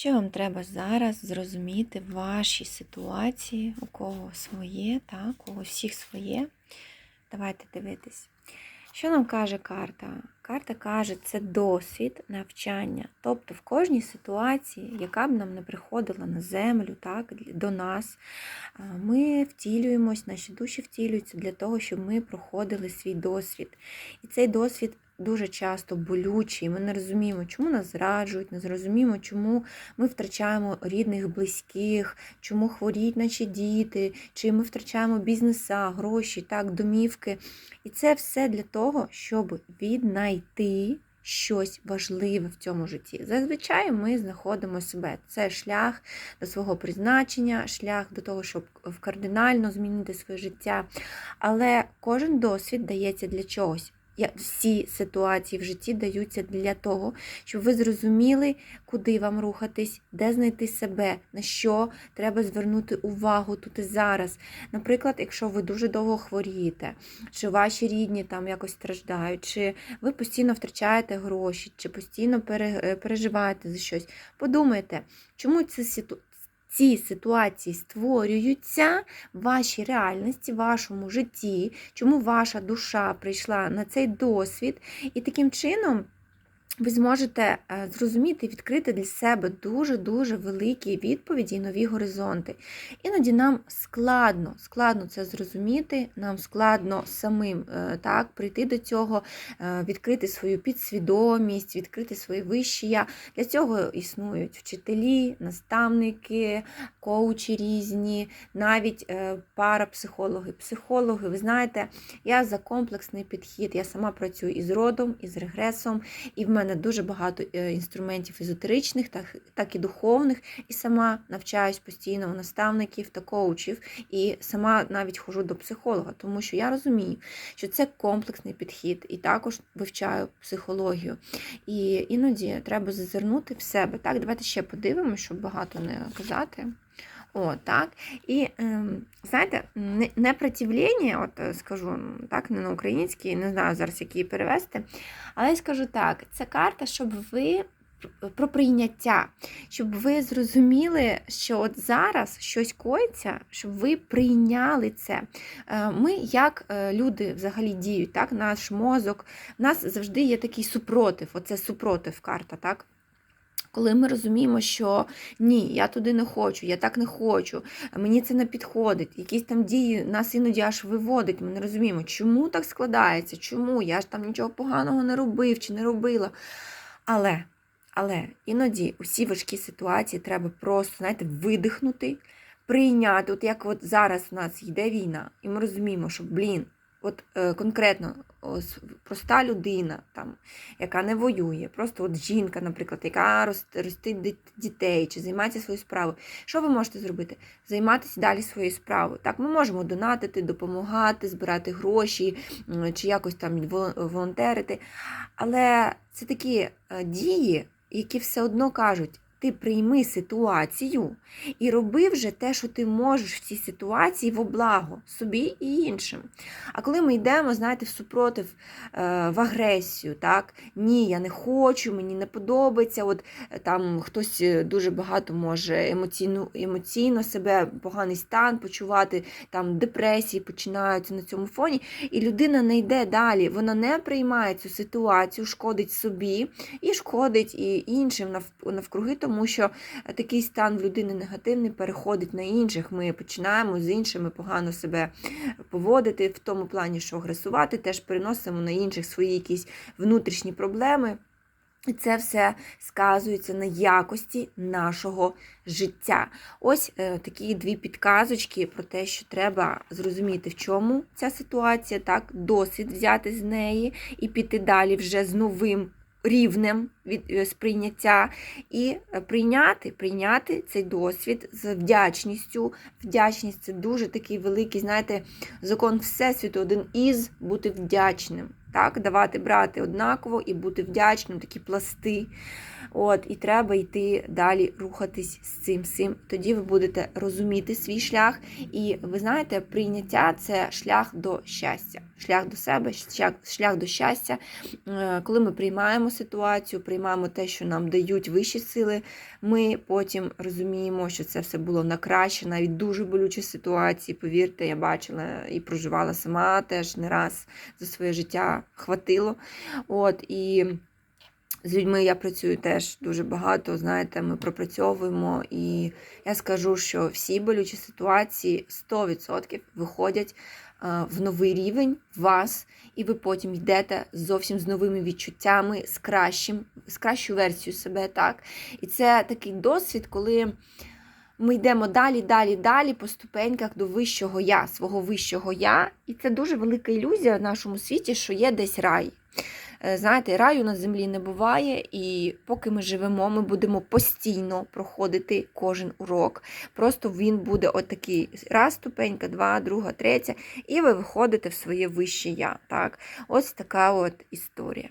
Що вам треба зараз зрозуміти в вашій ситуації, у кого своє, так, у всіх своє. Давайте дивитись. Що нам каже карта? Карта каже, це досвід навчання. Тобто в кожній ситуації, яка б нам не приходила на землю, так, до нас, ми втілюємось, наші душі втілюються для того, щоб ми проходили свій досвід. І цей досвід дуже часто болючий. Ми не розуміємо, чому нас зраджують, не зрозуміємо, чому ми втрачаємо рідних, близьких, чому хворіють наші діти, чи ми втрачаємо бізнеса, гроші, так, домівки. І це все для того, щоб віднайти щось важливе в цьому житті. Зазвичай ми знаходимо себе. Це шлях до свого призначення, шлях до того, щоб кардинально змінити своє життя. Але кожен досвід дається для чогось. Всі ситуації в житті даються для того, щоб ви зрозуміли, куди вам рухатись, де знайти себе, на що треба звернути увагу тут і зараз. Наприклад, якщо ви дуже довго хворієте, чи ваші рідні там якось страждають, чи ви постійно втрачаєте гроші, чи постійно переживаєте за щось, подумайте, чому ці ситу- ці ситуації створюються в вашій реальності, в вашому житті, чому ваша душа прийшла на цей досвід, і таким чином. Ви зможете е, зрозуміти і відкрити для себе дуже-дуже великі відповіді і нові горизонти. Іноді нам складно, складно це зрозуміти, нам складно самим е, так, прийти до цього, е, відкрити свою підсвідомість, відкрити свої вищі я. Для цього існують вчителі, наставники, коучі різні, навіть парапсихологи, психологи. Ви знаєте, я за комплексний підхід. Я сама працюю із родом, із регресом, і в мене дуже багато е, інструментів езотеричних, так, так і духовних. І сама навчаюсь постійно у наставників та коучів, і сама навіть ходжу до психолога, тому що я розумію, що це комплексний підхід, і також вивчаю психологію. І іноді треба зазирнути в себе. Так, давайте ще подивимося, щоб багато не казати. О, так. І знаєте, не- непротивлення, от е, скажу так, не на українській, не знаю зараз, як її перевести. Але я скажу так: це карта, щоб ви про прийняття, щоб ви зрозуміли, що от зараз щось коїться, щоб ви прийняли це. Е, Ми, як е, люди взагалі діють, так, наш мозок, в нас завжди є такий супротив, оце супротив карта, так? Коли ми розуміємо, що ні, я туди не хочу, я так не хочу, мені це не підходить, якісь там дії нас іноді аж виводить, ми не розуміємо, чому так складається, чому я ж там нічого поганого не робив чи не робила. Але, але іноді усі важкі ситуації треба просто, знаєте, видихнути, прийняти. От як от зараз в нас йде війна, і ми розуміємо, що, блін, от е, конкретно ось, проста людина, там, яка не воює, просто от жінка, наприклад, яка рос- ростить дітей чи займається своєю справою. Що ви можете зробити? Займатися далі своєю справою. Так, ми можемо донатити, допомагати, збирати гроші чи якось там волон- волонтерити. Але це такі е, дії, які все одно кажуть. Ти прийми ситуацію і роби вже те, що ти можеш в цій ситуації во благо собі і іншим. А коли ми йдемо, знаєте, в супротив, е, в агресію, так? Ні, я не хочу, мені не подобається. От е, там хтось е, дуже багато може емоційно, емоційно себе поганий стан почувати, там депресії починаються на цьому фоні, і людина не йде далі. Вона не приймає цю ситуацію, шкодить собі і шкодить і іншим нав- навкруги, тому що такий стан в людини негативний переходить на інших. Ми починаємо з іншими погано себе поводити в тому плані, що агресувати, теж переносимо на інших свої якісь внутрішні проблеми. І це все сказується на якості нашого життя. Ось е, такі дві підказочки про те, що треба зрозуміти, в чому ця ситуація, так, досвід взяти з неї і піти далі вже з новим рівнем від е, сприйняття, і е, прийняти, прийняти цей досвід з вдячністю. Вдячність це дуже такий великий, знаєте, закон Всесвіту, один із бути вдячним. Так, давати брати однаково і бути вдячним, такі пласти. От, і треба йти далі, рухатись з цим всім. Тоді ви будете розуміти свій шлях. І ви знаєте, прийняття це шлях до щастя, шлях до себе, шлях, шлях до щастя. Е, Коли ми приймаємо ситуацію, приймаємо те, що нам дають вищі сили, ми потім розуміємо, що це все було на краще, навіть дуже болючі ситуації. Повірте, я бачила і проживала сама теж не раз за своє життя хватило. От і з людьми я працюю теж дуже багато. Знаєте, ми пропрацьовуємо, і я скажу, що всі болючі ситуації 100% виходять е, в новий рівень вас, і ви потім йдете зовсім з новими відчуттями, з кращим, з кращою версією себе, так. І це такий досвід, коли. Ми йдемо далі, далі, далі по ступеньках до вищого я, свого вищого я. І це дуже велика ілюзія в нашому світі, що є десь рай. Е, Знаєте, раю на землі не буває, і поки ми живемо, ми будемо постійно проходити кожен урок. Просто він буде отакий раз ступенька, два, друга, третя, і ви виходите в своє вище я. Так? Ось така от історія.